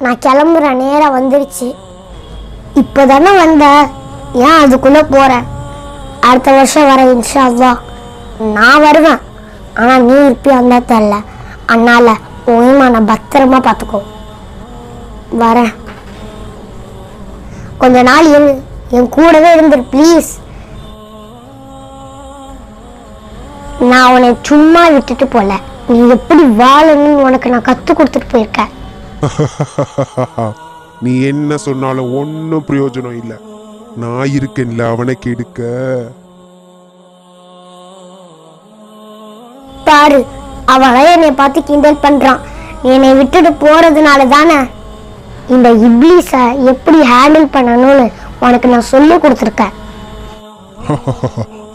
நான் கிளம்புற நேரம் வந்துருச்சு. இப்போ தானே வந்த. ஏன் அதுக்குள்ளே போகிறேன் அடுத்த வருஷம் வர இன்ஷா அல்லாஹ் நான் வருவேன். ஆனால் நீ இருப்பியா இருந்தா தெரில அதனால் உன் நான் பத்திரமா பார்த்துக்கோ. வரேன். கொஞ்ச நாள் என் என் கூடவே இருந்துரு ப்ளீஸ் நான் உன்னை சும்மா விட்டுட்டு போல. நீ எப்படி வாழணும்னு உனக்கு நான் கற்றுக் கொடுத்துட்டு போயிருக்கேன். நீ என்ன சொன்னாலும் ஒன்றும் பிரயோஜனம் இல்லை. நான் இருக்கேன்ல அவனை கெடுக்க. பாரு அவன் என்னை பார்த்து கிண்டல் பண்றான். என்னை விட்டுட்டு போறதுனால தானே? இந்த இப்ளீஸை எப்படி ஹேண்டில் பண்ணணும்னு உனக்கு நான் சொல்லி கொடுத்துருக்கேன்.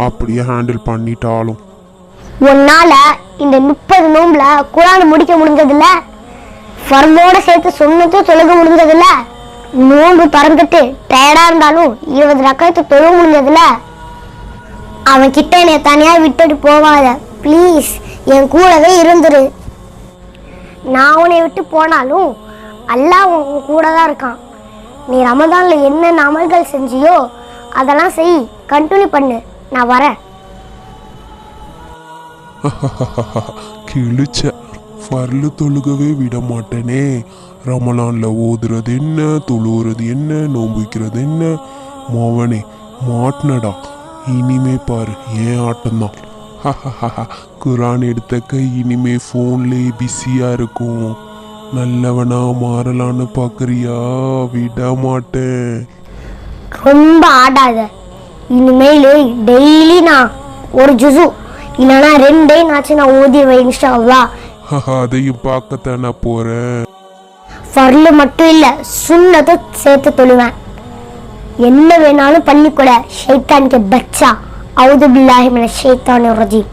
அப்படியே ஹேண்டில் பண்ணிட்டாலும். உன்னால இந்த முப்பது நோம்புல குரான் முடிக்க முடிஞ்சதில்ல ஃபர்மோட சேர்த்து சொன்னதும் தொழுக முடிஞ்சதில்ல? நோன்பு பறந்துட்டு டயர்டா இருந்தாலும் இருபது ரக்கத்து தொழுக முடிஞ்சதில்ல? அவன் கிட்ட என்னை தனியா விட்டுட்டு போவாத ப்ளீஸ் என் கூடவே இருந்துரு. நான் உன்னை விட்டு போனாலும் அல்லாஹ் உன் கூட தான் இருக்கான். நீ ரமதானில் என்னென்ன அமல்கள் செஞ்சியோ அதெல்லாம் செய். கண்டினியூ பண்ணு. நான் வரேன். கிழிச்சேன் ஃபர்லு தொழுகவே விட மாட்டேனே ரமலான்ல ஓதுறது என்ன தொழுகிறது என்ன நோம்பிக்கிறது என்ன மோவனே மாட்டினடா இனிமே பாரு ஏன் ஆட்டம்தான்? குரான் எடுத்த கை இனிமே ஃபோன்லேயே பிஸியாக இருக்கும். நல்லவனா மாறலான்னு பார்க்குறியா விட மாட்டேன் ரொம்ப ஆடாத. இனிமேல் டெய்லி நான் ஒரு ஜுசு இல்லைன்னா ரெண்டே நாச்சு நான் ஓதி இன்ஷா அதையும் பார்க்கத்தானே போறேன். ஃபர்லு மட்டும் இல்ல சுண்ணத்தை சேர்த்து தொழுவேன் என்ன வேணாலும் பண்ணிக்கூட ஷைத்தானுக்கு பச்சா. அவுது பில்லாஹி மின ஷைத்தானு ரஜீம்.